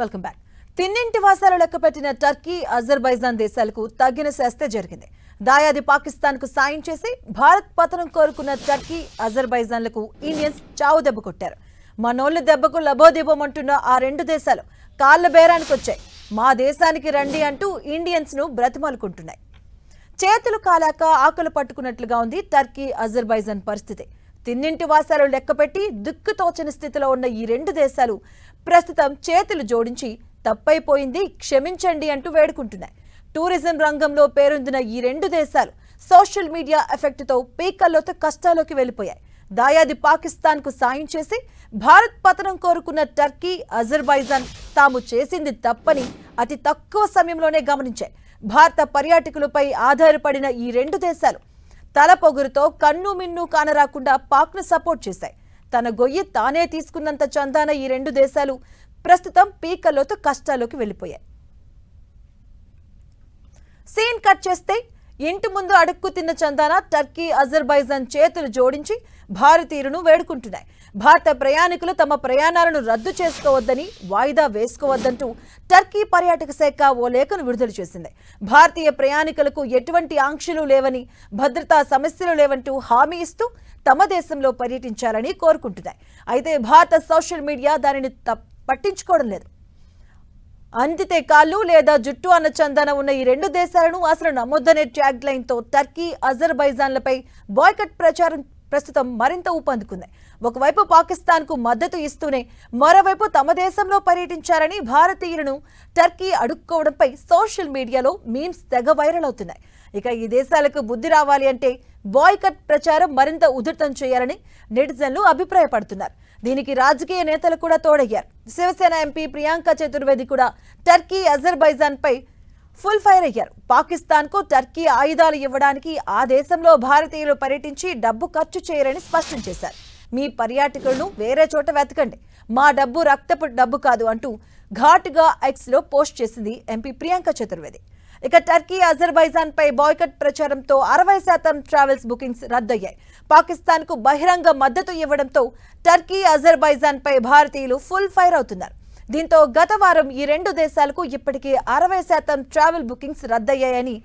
Welcome back. తిన్నింటి వాసాలు లెక్కపెట్టిన Turkey Azerbaijan దేశాలకు తగిన శాస్తే జరిగింది. దాయాది పాకిస్తాన్కు సాయం చేసి భారత్ పతనం కోరుకున్న టర్కీ అజర్బైజాన్లకు ఇండియన్స్ చావు దెబ్బ కొట్టారు. మనోళ్ళు దెబ్బకు లబోదీపమంటున్న ఆ రెండు దేశాలు కాళ్ళ బేరానికి వచ్చాయి. మా దేశానికి రండి అంటూ ఇండియన్స్ను బ్రతిమాలుకుంటున్నాయి. చేతులు కాలాక ఆకులు పట్టుకున్నట్లుగా ఉంది టర్కీ అజర్బైజాన్ పరిస్థితి. తిన్నింటి వాసాలు లెక్కపెట్టి దిక్కుతోచని స్థితిలో ఉన్న ఈ రెండు దేశాలు ప్రస్తుతం చేతులు జోడించి తప్పైపోయింది క్షమించండి అంటూ వేడుకుంటున్నాయి. టూరిజం రంగంలో పేరొందిన ఈ రెండు దేశాలు సోషల్ మీడియా ఎఫెక్ట్తో పీకల్లోతో కష్టాల్లోకి వెళ్ళిపోయాయి. దాయాది పాకిస్తాన్కు సాయం చేసి భారత్ పతనం కోరుకున్న టర్కీ అజర్బైజాన్ తాము చేసింది తప్పని అతి తక్కువ సమయంలోనే గమనించాయి. భారత పర్యాటకులపై ఆధారపడిన ఈ రెండు దేశాలు తల పొగురుతో కన్ను మిన్ను కానరాకుండా పాక్ను సపోర్ట్ చేశాయి. తన గొయ్యి తానే తీసుకున్నంత చందాన ఈ రెండు దేశాలు ప్రస్తుతం పీకల్లోతో కష్టాల్లోకి వెళ్ళిపోయాయి. సీన్ కట్ చేస్తే ఇంటి ముందు అడుక్కు తిన్న చందాన టర్కీ అజర్బైజాన్ చేతులు జోడించి భారతీయులను వేడుకుంటున్నాయి. భారత ప్రయాణికులు తమ ప్రయాణాలను రద్దు చేసుకోవద్దని వాయిదా వేసుకోవద్దంటూ టర్కీ పర్యాటక శాఖ ఓ లేఖను విడుదల చేసింది. భారతీయ ప్రయాణికులకు ఎటువంటి ఆంక్షలు లేవని భద్రతా సమస్యలు లేవంటూ హామీ ఇస్తూ తమ దేశంలో పర్యటించాలని కోరుకుంటున్నాయి. అయితే భారత సోషల్ మీడియా దానిని పట్టించుకోవడం లేదు. అందితే కాళ్ళు లేదా జుట్టు అన్న చందన ఉన్న ఈ రెండు దేశాలను అసలు నమ్మొద్దనే ట్యాగ్ లైన్తో టర్కీ అజర్బైజాన్లపై బాయ్కట్ ప్రచారం ప్రస్తుతం మరింత ఊపందుకుంది ఒకవైపు పాకిస్తాన్కు మద్దతు ఇస్తూనే మరోవైపు తమ దేశంలో పర్యటించారని భారతీయులను టర్కీ అడుక్కోవడంపై సోషల్ మీడియాలో మీమ్స్ తెగ వైరల్ అవుతున్నాయి. ఇక ఈ దేశాలకు బుద్ధి రావాలి అంటే బాయ్కట్ ప్రచారం మరింత ఉధృతం చేయాలని నెటిజన్లు అభిప్రాయపడుతున్నారు. దీనికి రాజకీయ నేతలు కూడా తోడయ్యారు. శివసేన ఎంపీ ప్రియాంక చతుర్వేది కూడా టర్కీ అజర్బైజాన్ పై ఫుల్ ఫైర్ అయ్యారు. పాకిస్తాన్కు టర్కీ ఆయుధాలు ఇవ్వడానికి ఆ దేశంలో భారతీయులు పర్యటించి డబ్బు ఖర్చు చేయరని స్పష్టం చేశారు. మీ పర్యాటకులను వేరే చోట వెతకండి. మా డబ్బు రక్తపు డబ్బు కాదు అంటూ ఘాటుగా ఎక్స్లో పోస్ట్ చేసింది ఎంపీ ప్రియాంక చతుర్వేది. ఇక టర్కీ అజర్బైజాన్ పై బాయ్కట్ ప్రచారంతో అరవై శాతం ట్రావెల్స్ బుకింగ్స్ రద్దయ్యాయి. పాకిస్తాన్కు బహిరంగ మద్దతు ఇవ్వడంతో టర్కీ అజర్బైజాన్ పై భారతీయులు ఫుల్ ఫైర్ అవుతున్నారు. దీంతో గత వారం ఈ రెండు దేశాలకు ఇప్పటికే అరవై శాతం ట్రావెల్ బుకింగ్స్ రద్దయ్యాయని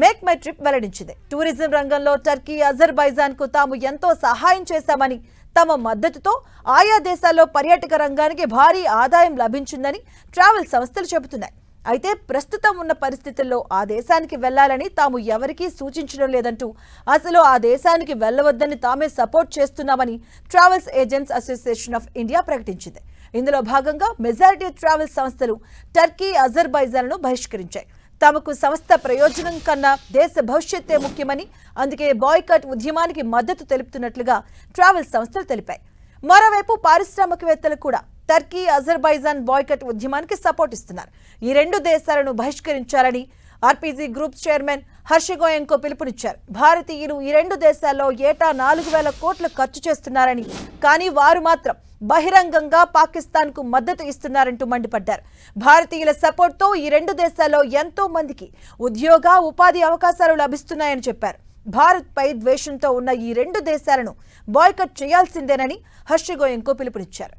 మేక్ మై ట్రిప్ వెల్లడించింది. టూరిజం రంగంలో టర్కీ అజర్బైజాన్కు తాము ఎంతో సహాయం చేశామని తమ మద్దతుతో ఆయా దేశాల్లో పర్యాటక రంగానికి భారీ ఆదాయం లభించిందని ట్రావెల్ సంస్థలు చెబుతున్నాయి. అయితే ప్రస్తుతం ఉన్న పరిస్థితుల్లో ఆ దేశానికి వెళ్ళాలని తాము ఎవరికీ సూచించడం లేదంటూ అసలు ఆ దేశానికి వెళ్ళవద్దని తామే సపోర్ట్ చేస్తున్నామని travels agents association of India ప్రకటించింది. ఇందులో భాగంగా మెజారిటీ ట్రావెల్స్ సంస్థలు టర్కీ అజర్బైజాన్ను బహిష్కరించాయి. తమకు సంస్థ ప్రయోజనం కన్నా దేశ భవిష్యత్తే ముఖ్యమని అందుకే బాయ్కట్ ఉద్యమానికి మద్దతు తెలుపుతున్నట్లుగా ట్రావెల్స్ సంస్థలు తెలిపాయి. మరోవైపు పారిశ్రామికవేత్తలు కూడా టర్కీ అజర్బైజాన్ బాయ్కట్ ఉద్యమానికి సపోర్ట్ ఇస్తున్నారు. ఈ రెండు దేశాలను బహిష్కరించాలని ఆర్పీజీ గ్రూప్ చైర్మన్ హర్షగోయంకో పిలుపునిచ్చారు. భారతీయులు ఈ రెండు దేశాల్లో ఏటా నాలుగు వేల కోట్లు ఖర్చు చేస్తున్నారని కానీ వారు మాత్రం బహిరంగంగా పాకిస్తాన్కు మద్దతు ఇస్తున్నారంటూ మండిపడ్డారు. భారతీయుల సపోర్ట్తో ఈ రెండు దేశాల్లో ఎంతో మందికి ఉద్యోగ ఉపాధి అవకాశాలు లభిస్తున్నాయని చెప్పారు. భారత్పై ద్వేషంతో ఉన్న ఈ రెండు దేశాలను బాయ్కట్ చేయాల్సిందేనని హర్షగోయంకో పిలుపునిచ్చారు.